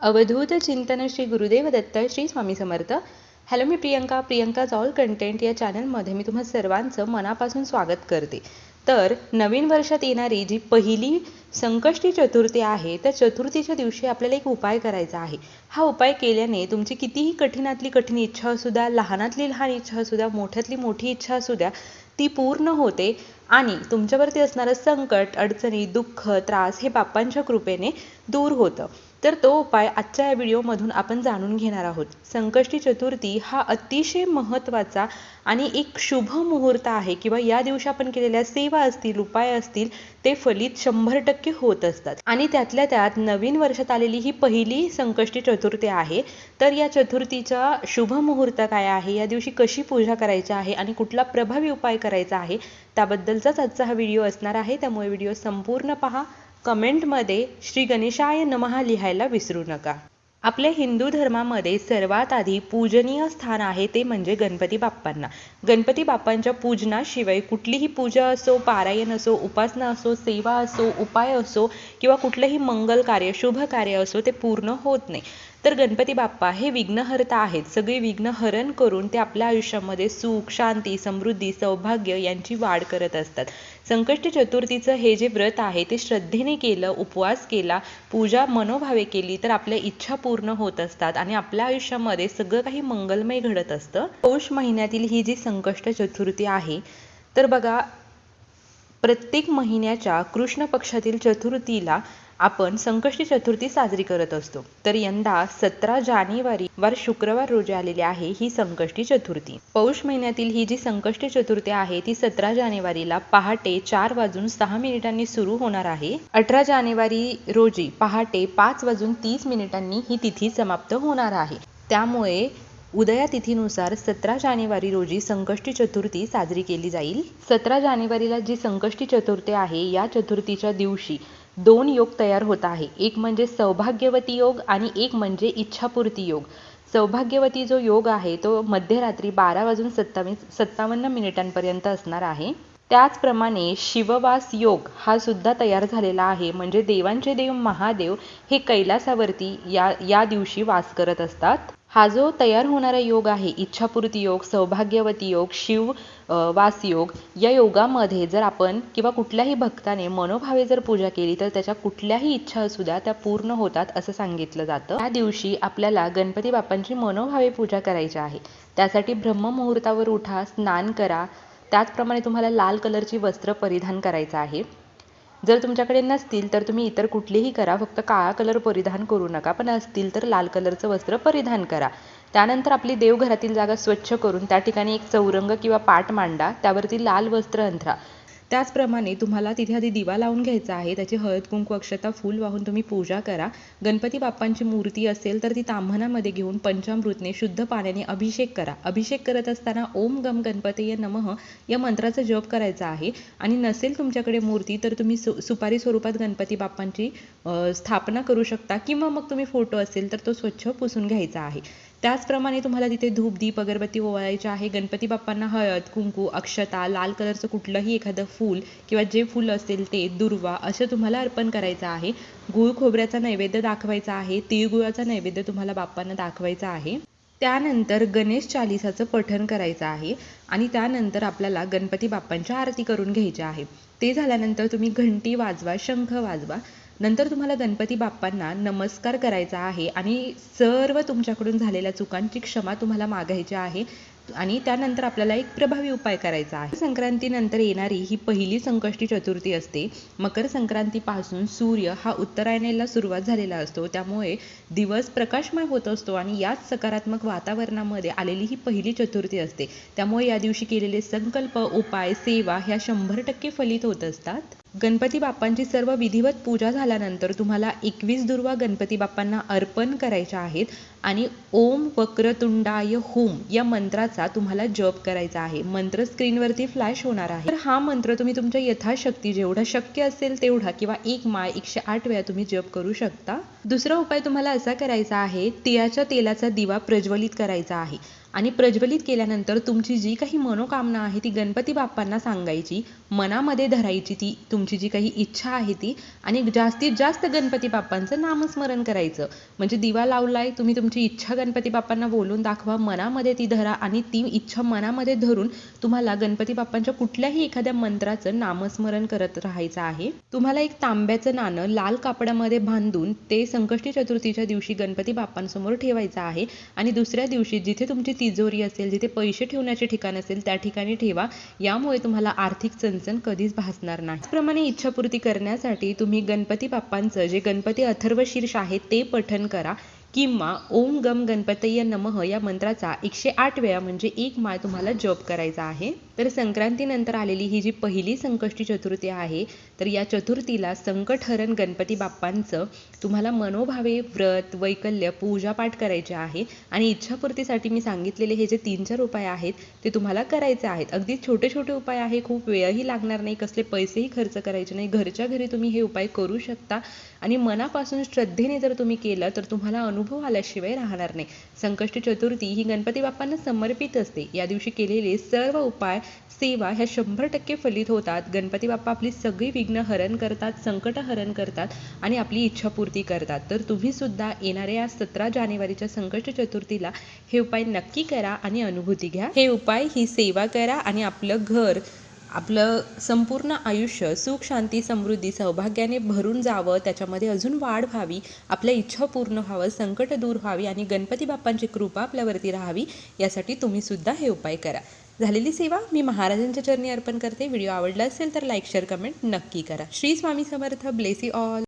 अवधूत चिंतन श्री गुरुदेव दत्त श्री स्वामी समर्थ. हॅलो मी Priyanka Priyanka's all content या चॅनलमध्ये मी तुम्हा सर्वांचं मनापासून स्वागत करते. तर नवीन वर्षात येणारी जी पहिली संकष्टी चतुर्थी आहे त्या चतुर्थीच्या दिवशी आपल्याला एक उपाय करायचा आहे. हा उपाय केल्याने तुमची कितीही कठीणातली कठीण इच्छा असू द्या लहानातली लहान इच्छा असू द्या मोठ्यातली मोठी इच्छा असू द्या ती पूर्ण होते आणि तुमच्यावरती असणारं संकट अडचणी दुःख त्रास हे बाप्पांच्या कृपेने दूर होतं. तर तो उपाय आजच्या या व्हिडिओमधून आपण जाणून घेणार आहोत. संकष्टी चतुर्थी हा अतिशय महत्त्वाचा आणि एक शुभ मुहूर्त आहे किंवा या दिवशी आपण केलेल्या सेवा असतील उपाय असतील ते फलित शंभर टक्के होत असतात. आणि त्यातल्या त्यात नवीन वर्षात आलेली ही पहिली संकष्टी चतुर्थी आहे. तर या चतुर्थीचा शुभ मुहूर्त काय आहे? या दिवशी कशी पूजा करायची आहे? आणि कुठला प्रभावी उपाय करायचा आहे? त्याबद्दलचाच आजचा हा व्हिडिओ असणार आहे. त्यामुळे व्हिडिओ संपूर्ण पहा. कमेंटमध्ये श्री गणेशाय नमहा लिहायला विसरू नका. आपल्या हिंदू धर्मामध्ये सर्वात आधी पूजनीय स्थान आहे ते म्हणजे गणपती बाप्पांना. गणपती बाप्पांच्या पूजनाशिवाय कुठलीही पूजा असो पारायण असो उपासना असो सेवा असो उपाय असो किंवा कुठलंही मंगल कार्य शुभ कार्य असो ते पूर्ण होत नाही. तर गणपती बाप्पा हे विघ्नहर्ता आहेत. सगळे विघ्न हरण करून ते आपल्या आयुष्यामध्ये सुख शांती समृद्धी सौभाग्य यांची वाढ करत असतात. संकष्ट चतुर्थीचं हे जे व्रत आहे ते श्रद्धेने केलं उपवास केला पूजा मनोभावे केली तर आपल्या इच्छा पूर्ण होत असतात आणि आपल्या आयुष्यामध्ये सगळं काही मंगलमय घडत असतं. पौष महिन्यातील ही जी संकष्ट चतुर्थी आहे तर बघा प्रत्येक महिन्याच्या कृष्ण पक्षातील चतुर्थीला आपण संकष्टी चतुर्थी साजरी करत असतो. तर यंदा सतरा जानेवारी वार शुक्रवार रोजी आलेली आहे ही संकष्टी चतुर्थी. पौष महिन्यातील ही जी संकष्टी चतुर्थी आहे ती सतरा जानेवारीला पहाटे चार वाजून सहा मिनिटांनी सुरू होणार आहे. अठरा जानेवारी रोजी पहाटे पाच वाजून तीस मिनिटांनी ही तिथी समाप्त होणार आहे. त्यामुळे उदया तिथीनुसार सतरा जानेवारी रोजी संकष्टी चतुर्थी साजरी केली जाईल. सतरा जानेवारीला जी संकष्टी चतुर्थी आहे या चतुर्थीच्या दिवशी दोन योग तयार होत आहे. एक म्हणजे सौभाग्यवती योग आणि एक म्हणजे इच्छापूर्ती योग. सौभाग्यवती जो योग आहे तो मध्यरात्री बारा वाजून सत्तावीस सत्तावन्न मिनिटांपर्यंत असणार आहे. त्याचप्रमाणे शिववास योग हा सुद्धा तयार झालेला आहे. म्हणजे देवांचे देव महादेव हे कैलासावरती या या दिवशी वास करत असतात. हा जो तयार होणारा योग आहे इच्छापूर्ती योग सौभाग्यवती योग शिव वास योग या योगामध्ये जर आपण किंवा कुठल्याही भक्ताने मनोभावे जर पूजा केली तर त्याच्या कुठल्याही इच्छा असू द्या त्या पूर्ण होतात असं सांगितलं जातं. त्या दिवशी आपल्याला गणपती बाप्पांची मनोभावे पूजा करायची आहे. त्यासाठी ब्रह्ममुहूर्तावर उठा स्नान करा त्याचप्रमाणे तुम्हाला लाल कलरची वस्त्र परिधान करायचं आहे. जर तुमच्याकडे नसतील तर तुम्ही इतर कुठलेही करा. फक्त काळा कलर परिधान करू नका. पण असतील तर लाल कलरचं वस्त्र परिधान करा. त्यानंतर आपली देवघरातील जागा स्वच्छ करून त्या ठिकाणी एक चौरंग किंवा पाट मांडा त्यावरती लाल वस्त्र अंथरा. त्याचप्रमाणे तुम्हाला तिथे आधी दिवा लावून घ्यायचा आहे त्याची हळद कुंकू अक्षता फूल वाहून तुम्ही पूजा करा. गणपती बाप्पांची मूर्ती असेल तर ती ताम्हणामध्ये घेऊन पंचामृतने शुद्ध पाण्याने अभिषेक करा. अभिषेक करत असताना ओम गम गणपतय नमः या मंत्राचा जप करायचा आहे. आणि नसेल तुमच्याकडे मूर्ती तर तुम्ही सु सुपारी स्वरूपात गणपती बाप्पांची स्थापना करू शकता. किंवा मग तुम्ही फोटो असेल तर तो स्वच्छ पुसून घ्यायचा आहे. त्याचप्रमाणे तुम्हाला तिथे धूप दीप अगरबत्ती ओवाळायची आहे. गणपती बाप्पांना हळद कुंकू अक्षता लाल कलरचं कुठलंही एखादं फूल किंवा जे फूल असेल ते दुर्वा असं तुम्हाला अर्पण करायचं आहे. गुळ खोबऱ्याचा नैवेद्य दाखवायचा आहे. तिळगुळाचा नैवेद्य तुम्हाला बाप्पांना दाखवायचा आहे. त्यानंतर गणेश चालिसाचं पठण करायचं आहे आणि त्यानंतर आपल्याला गणपती बाप्पांची आरती करून घ्यायची आहे. ते झाल्यानंतर तुम्ही घंटी वाजवा शंख वाजवा नंतर तुम्हाला गणपती बाप्पांना नमस्कार करायचा आहे आणि सर्व तुमच्याकडून झालेल्या चुकांची क्षमा तुम्हाला मागायची आहे आणि त्यानंतर आपल्याला एक प्रभावी उपाय करायचा आहे. संक्रांतीनंतर येणारी ही पहिली संकष्टी चतुर्थी असते. मकर संक्रांतीपासून सूर्य हा उत्तरायणेला सुरुवात झालेला असतो. त्यामुळे दिवस प्रकाशमय होत असतो आणि याच सकारात्मक वातावरणामध्ये आलेली ही पहिली चतुर्थी असते. त्यामुळे या दिवशी केलेले संकल्प उपाय सेवा ह्या शंभर टक्के फलित होत असतात. गणपती बाप्पांची सर्व विधिवत पूजा झाल्यानंतर तुम्हाला एकवीस दुर्वा गणपती बाप्पांना अर्पण करायच्या आहेत आणि ओम वक्रतुंडाय होम या मंत्राचा तुम्हाला जप करायचा आहे. मंत्र स्क्रीनवरती फ्लॅश होणार आहे. तर हा मंत्र तुम्ही तुमच्या यथाशक्ती जेवढा शक्य असेल तेवढा किंवा एक माळ एकशे आठ वेळा तुम्ही जप करू शकता. दुसरा उपाय तुम्हाला असा करायचा आहे तिळाच्या तेलाचा दिवा प्रज्वलित करायचा आहे. आणि प्रज्वलित केल्यानंतर तुमची जी काही मनोकामना आहे ती गणपती बाप्पांना सांगायची मनामध्ये धरायची ती तुमची जी काही इच्छा आहे ती आणि जास्तीत जास्त गणपती बाप्पांचं नामस्मरण करायचं. म्हणजे दिवा लावलाय तुम्ही तुमची इच्छा गणपती बाप्पांना बोलून दाखवा मनामध्ये ती धरा आणि ती इच्छा मनामध्ये धरून तुम्हाला गणपती बाप्पांच्या कुठल्याही एखाद्या मंत्राचं नामस्मरण करत राहायचं आहे. तुम्हाला एक तांब्याचं नाणं लाल कापडामध्ये बांधून ते संकष्टी चतुर्थीच्या दिवशी गणपती बाप्पांसमोर ठेवायचं आहे आणि दुसऱ्या दिवशी जिथे तुमची तिजोरी असेल जिथे पैसे ठेवण्याचे ठिकाण असेल त्या ठिकाणी ठेवा. यामुळे तुम्हाला आर्थिक चणचण कधीच भासणार नाही. त्याचप्रमाणे इच्छापूर्ती करण्यासाठी तुम्ही गणपती बाप्पांचं जे गणपती अथर्वशीर्ष आहे ते पठन करा. किंवा ओम गम गणपतय नमः या मंत्राचा एकशे आठ वेळा म्हणजे एक माळ तुम्हाला जप करायचा आहे. तर संक्रांतीनंतर आलेली ही जी पहिली संकष्टी चतुर्थी आहे तर या चतुर्थीला संकटहरण गणपती बाप्पांचं तुम्हाला मनोभावे व्रत वैकल्य पूजापाठ करायचे आहे. आणि इच्छापूर्तीसाठी मी सांगितलेले हे जे तीन चार उपाय आहेत ते तुम्हाला करायचे आहेत. अगदी छोटे छोटे उपाय आहे खूप वेळही लागणार नाही कसले पैसेही खर्च करायचे नाही. घरच्या घरी तुम्ही हे उपाय करू शकता. आणि मनापासून श्रद्धेने जर तुम्ही केलं तर तुम्हाला अनुभव आल्याशिवाय राहणार नाही. संकष्टी चतुर्थी ही गणपती बाप्पांना समर्पित असते. या दिवशी केलेले सर्व उपाय सेवा ह्या शंभर टक्के फलित होतात. गणपती बाप्पा आपली सगळी विघ्न हरण करतात संकट हरण करतात आणि आपली इच्छापूर्ती करतात. तर तुम्ही सुद्धा येणाऱ्या सतरा जानेवारीच्या संकट चतुर्थीला हे उपाय नक्की करा आणि अनुभूती घ्या. हे उपाय ही सेवा करा आणि आपलं घर आपलं संपूर्ण आयुष्य सुख शांती समृद्धी सौभाग्याने भरून जावं. त्याच्यामध्ये अजून वाढ व्हावी आपल्या इच्छा पूर्ण व्हावं संकट दूर व्हावी आणि गणपती बाप्पांची कृपा आपल्यावरती राहावी. यासाठी तुम्ही सुद्धा हे उपाय करा. झालेली सेवा मी महाराजांच्या चरणी अर्पण करते. व्हिडिओ आवडला असेल तर लाईक शेअर कमेंट नक्की करा. श्री स्वामी समर्थ. Bless all.